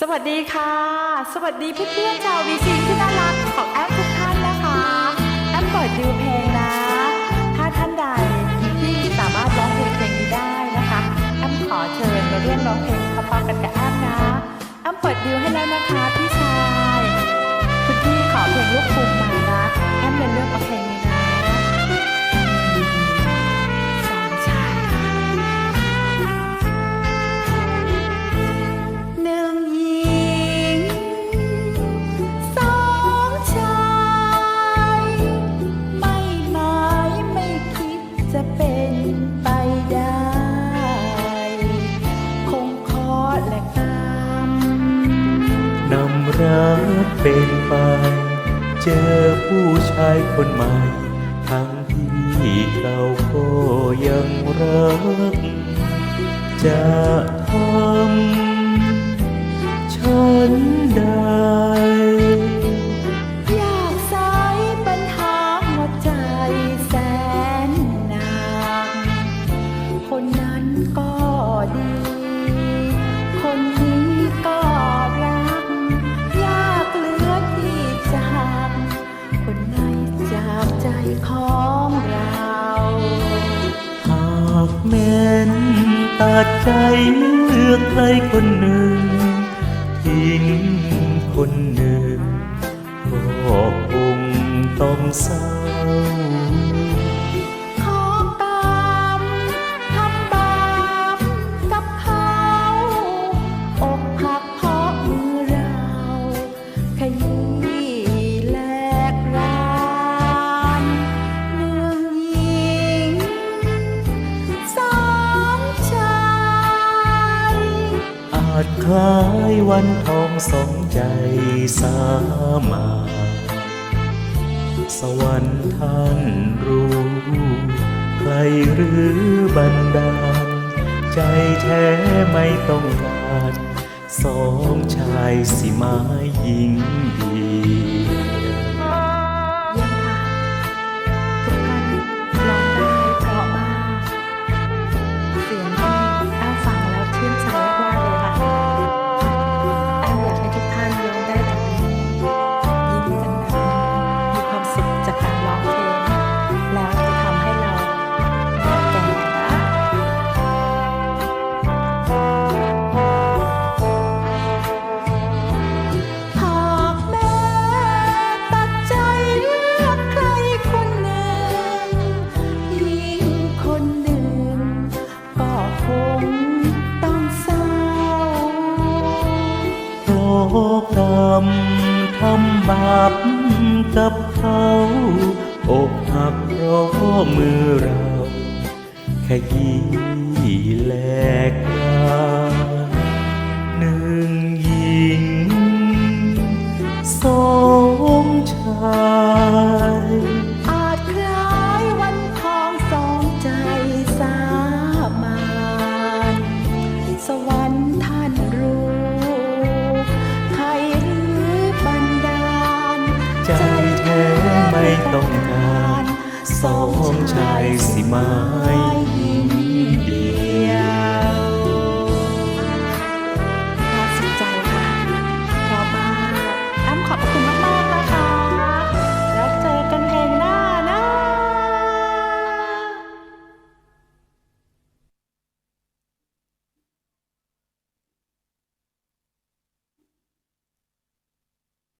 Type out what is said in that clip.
สวัสดีค่ะ สวัสดีเพื่อนๆชาววีซีที่น่ารักของแอปทุกท่านนะคะแอปเปิดดูเพลงนะ ถ้าท่านใดที่สามารถร้องเพลงเพลงนี้ได้นะคะแอมขอเชิญมาร่วมร้องเพลงพร้อมๆกันกับแอมนะแอมเปิดดิวให้แล้วนะคะพี่ชายคุณพี่ขอเพลงลูกก รักเป็นไป เจอผู้ชายคนใหม่ ทั้งที่เราก็ยังรัก จะทำฉันได้ แม้นตัดใจเลือกใครคนหนึ่ง ทิ้งคนหนึ่งก็คงต้องเศร้า คล้ายวันทองสองใจสามา สวรรค์ท่านรู้ ใครหรือบันดาล ใจแท้ไม่ต้องการ สองชายสิม้หญิงดี กรรมทำบาปกับเขาอกหักเพราะมือเราแค่ยีแลกลานหนึ่งหญิงสองชาย ต้องการสองชายสิไม้